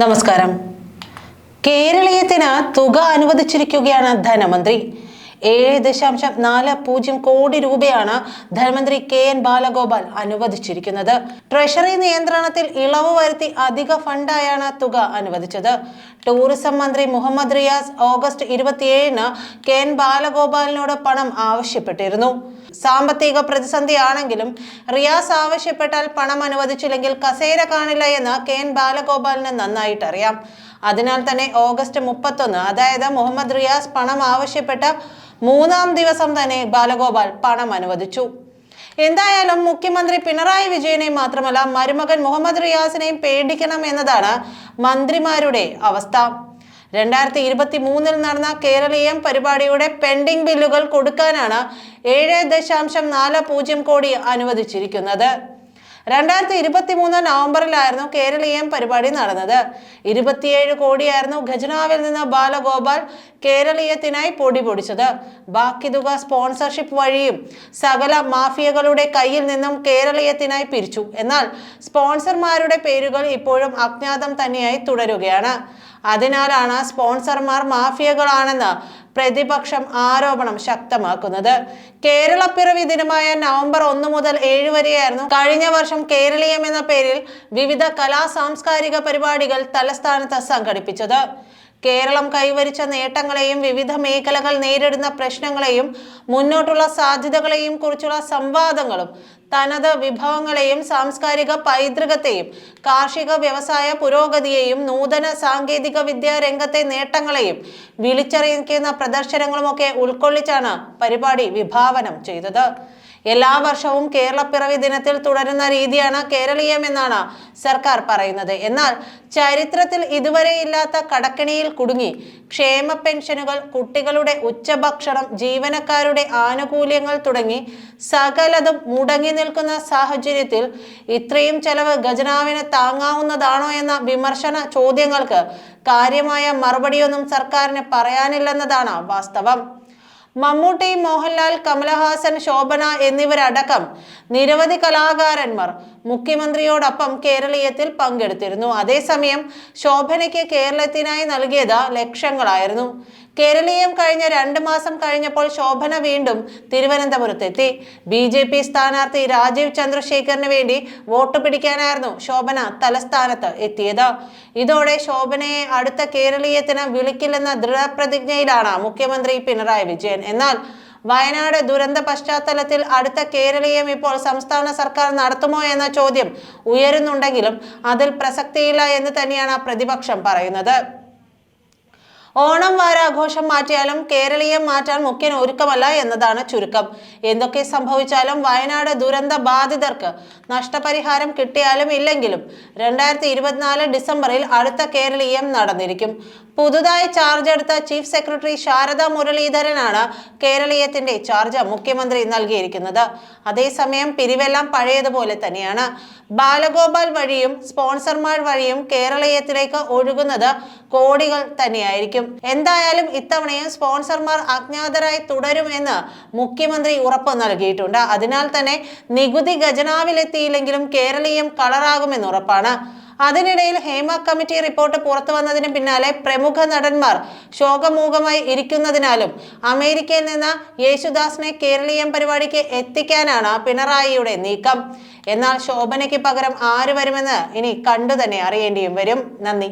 നമസ്കാരം. കേരളീയത്തിന് തുക അനുവദിച്ചിരിക്കുകയാണ് ധനമന്ത്രി. ഏഴ് ദശാംശം നാല് പൂജ്യം കോടി രൂപയാണ് ധനമന്ത്രി കെ എൻ ബാലഗോപാൽ അനുവദിച്ചിരിക്കുന്നത്. ട്രഷറി നിയന്ത്രണത്തിൽ ഇളവ് വരുത്തി അധിക ഫണ്ടായാണ് തുക അനുവദിച്ചത്. ടൂറിസം മന്ത്രി മുഹമ്മദ് റിയാസ് ഓഗസ്റ്റ് ഇരുപത്തിയേഴിന് കെ എൻ ബാലഗോപാലിനോട് പണം ആവശ്യപ്പെട്ടിരുന്നു. സാമ്പത്തിക പ്രതിസന്ധിയാണെങ്കിലും റിയാസ് ആവശ്യപ്പെട്ടാൽ പണം അനുവദിച്ചില്ലെങ്കിൽ കസേര കാണില്ല എന്ന് കെ എൻ ബാലഗോപാലിന് നന്നായിട്ട് അറിയാം അതിനാൽ തന്നെ ഓഗസ്റ്റ് മുപ്പത്തൊന്ന് അതായത് മുഹമ്മദ് റിയാസ് പണം ആവശ്യപ്പെട്ട മൂന്നാം ദിവസം തന്നെ ബാലഗോപാൽ പണം അനുവദിച്ചു. എന്തായാലും മുഖ്യമന്ത്രി പിണറായി വിജയനെ മാത്രമല്ല മരുമകൻ മുഹമ്മദ് റിയാസിനെയും പേടിക്കണം എന്നതാണ് മന്ത്രിമാരുടെ അവസ്ഥ. രണ്ടായിരത്തി ഇരുപത്തി മൂന്നിൽ നടന്ന കേരളീയം പരിപാടിയുടെ പെൻഡിംഗ് ബില്ലുകൾ കൊടുക്കാനാണ് ഏഴ് ദശാംശം നാല് പൂജ്യം കോടി അനുവദിച്ചിരിക്കുന്നത്. രണ്ടായിരത്തി ഇരുപത്തി മൂന്ന് നവംബറിലായിരുന്നു കേരളീയം പരിപാടി നടന്നത്. ഇരുപത്തിയേഴ് കോടിയായിരുന്നു ഖജനാവിൽ നിന്ന് ബാലഗോപാൽ കേരളീയത്തിനായി പൊടി പൊടിച്ചത്. ബാക്കി തുക സ്പോൺസർഷിപ്പ് വഴിയും സകല മാഫിയകളുടെ കയ്യിൽ നിന്നും കേരളീയത്തിനായി പിരിച്ചു. എന്നാൽ സ്പോൺസർമാരുടെ പേരുകൾ ഇപ്പോഴും അജ്ഞാതം തന്നെയായി തുടരുകയാണ്. അതിനാലാണ് സ്പോൺസർമാർ മാഫിയകളാണെന്ന് പ്രതിപക്ഷം ആരോപണം ശക്തമാക്കുന്നത്. കേരളപ്പിറവി ദിനമായ നവംബർ ഒന്ന് മുതൽ ഏഴ് വരെയായിരുന്നു കഴിഞ്ഞ വർഷം കേരളീയം എന്ന പേരിൽ വിവിധ കലാ സാംസ്കാരിക പരിപാടികൾ തലസ്ഥാനത്ത് സംഘടിപ്പിച്ചത്. കേരളം കൈവരിച്ച നേട്ടങ്ങളെയും വിവിധ മേഖലകൾ നേരിടുന്ന പ്രശ്നങ്ങളെയും മുന്നോട്ടുള്ള സാധ്യതകളെയും കുറിച്ചുള്ള സംവാദങ്ങളും തനത് വിഭവങ്ങളെയും സാംസ്കാരിക പൈതൃകത്തെയും കാർഷിക വ്യവസായ പുരോഗതിയെയും നൂതന സാങ്കേതിക വിദ്യാ രംഗത്തെ നേട്ടങ്ങളെയും വിളിച്ചറിയിക്കുന്ന പ്രദർശനങ്ങളുമൊക്കെ ഉൾക്കൊള്ളിച്ചാണ് പരിപാടി വിഭാവനം ചെയ്തത്. എല്ലാ വർഷവും കേരളപ്പിറവി ദിനത്തിൽ തുടരുന്ന രീതിയാണ് കേരളീയം എന്നാണ് സർക്കാർ പറയുന്നത്. എന്നാൽ ചരിത്രത്തിൽ ഇതുവരെ ഇല്ലാത്ത കടക്കണിയിൽ കുടുങ്ങി ക്ഷേമ പെൻഷനുകൾ കുട്ടികളുടെ ഉച്ചഭക്ഷണം ജീവനക്കാരുടെ ആനുകൂല്യങ്ങൾ തുടങ്ങി സകലതും മുടങ്ങി നിൽക്കുന്ന സാഹചര്യത്തിൽ ഇത്രയും ചെലവ് ഖജനാവിന് താങ്ങാവുന്നതാണോ എന്ന വിമർശന ചോദ്യങ്ങൾക്ക് കാര്യമായ മറുപടിയൊന്നും സർക്കാരിന് പറയാനില്ലെന്നതാണ് വാസ്തവം. മമ്മൂട്ടി മോഹൻലാൽ കമലഹാസൻ ശോഭന എന്നിവരടക്കം നിരവധി കലാകാരന്മാർ മുഖ്യമന്ത്രിയോടൊപ്പം കേരളീയത്തിൽ പങ്കെടുത്തിരുന്നു. അതേസമയം ശോഭനയ്ക്ക് കേരളത്തിനായി നൽകിയത് ലക്ഷങ്ങളായിരുന്നു. കേരളീയം കഴിഞ്ഞ രണ്ട് മാസം കഴിഞ്ഞപ്പോൾ ശോഭന വീണ്ടും തിരുവനന്തപുരത്തെത്തി. ബി ജെ പി സ്ഥാനാർത്ഥി രാജീവ് ചന്ദ്രശേഖറിന് വേണ്ടി വോട്ട് പിടിക്കാനായിരുന്നു ശോഭന തലസ്ഥാനത്ത് എത്തിയത്. ഇതോടെ ശോഭനയെ അടുത്ത കേരളീയത്തിന് വിളിക്കില്ലെന്ന ദൃഢപ്രതിജ്ഞയിലാണ് മുഖ്യമന്ത്രി പിണറായി വിജയൻ. എന്നാൽ വയനാട് ദുരന്ത പശ്ചാത്തലത്തിൽ അടുത്ത കേരളീയം ഇപ്പോൾ സംസ്ഥാന സർക്കാർ നടത്തുമോ എന്ന ചോദ്യം ഉയരുന്നുണ്ടെങ്കിലും അതിൽ പ്രസക്തിയില്ല എന്ന് തന്നെയാണ് പ്രതിപക്ഷം പറയുന്നത്. ഓണം വാരാഘോഷം മാറ്റിയാലും കേരളീയം മാറ്റാൻ മുഖ്യൻ ഒരുക്കമല്ല എന്നതാണ് ചുരുക്കം. എന്തൊക്കെ സംഭവിച്ചാലും വയനാട് ദുരന്ത ബാധിതർക്ക് നഷ്ടപരിഹാരം കിട്ടിയാലും ഇല്ലെങ്കിലും രണ്ടായിരത്തി ഇരുപത്തിനാല് ഡിസംബറിൽ അടുത്ത കേരളീയം നടന്നിരിക്കും. പുതുതായി ചാർജ് എടുത്ത ചീഫ് സെക്രട്ടറി ശാരദ മുരളീധരനാണ് കേരളീയത്തിന്റെ ചാർജ് മുഖ്യമന്ത്രി നൽകിയിരിക്കുന്നത്. അതേസമയം പിരിവെല്ലാം പഴയതുപോലെ തന്നെയാണ്. ബാലഗോപാൽ വഴിയും സ്പോൺസർമാർ വഴിയും കേരളീയത്തിലേക്ക് ഒഴുകുന്നത് കോടികൾ തന്നെയായിരിക്കും. എന്തായാലും ഇത്തവണയും സ്പോൺസർമാർ അജ്ഞാതരായി തുടരുമെന്ന് മുഖ്യമന്ത്രി ഉറപ്പ് നൽകിയിട്ടുണ്ട്. അതിനാൽ തന്നെ നികുതി ഖജനാവിലെത്തിയില്ലെങ്കിലും കേരളീയം കളറാകുമെന്ന് ഉറപ്പാണ്. അതിനിടയിൽ ഹേമ കമ്മിറ്റി റിപ്പോർട്ട് പുറത്തു വന്നതിന് പിന്നാലെ പ്രമുഖ നടന്മാർ ശോകമൂകമായി ഇരിക്കുന്നതിനാലും അമേരിക്കയിൽ നിന്ന് യേശുദാസിനെ കേരളീയം പരിപാടിക്ക് എത്തിക്കാനാണ് പിണറായിയുടെ നീക്കം. എന്നാൽ ശോഭനയ്ക്ക് പകരം ആര് വരുമെന്ന് ഇനി കണ്ടു തന്നെ അറിയേണ്ടിയും വരും. നന്ദി.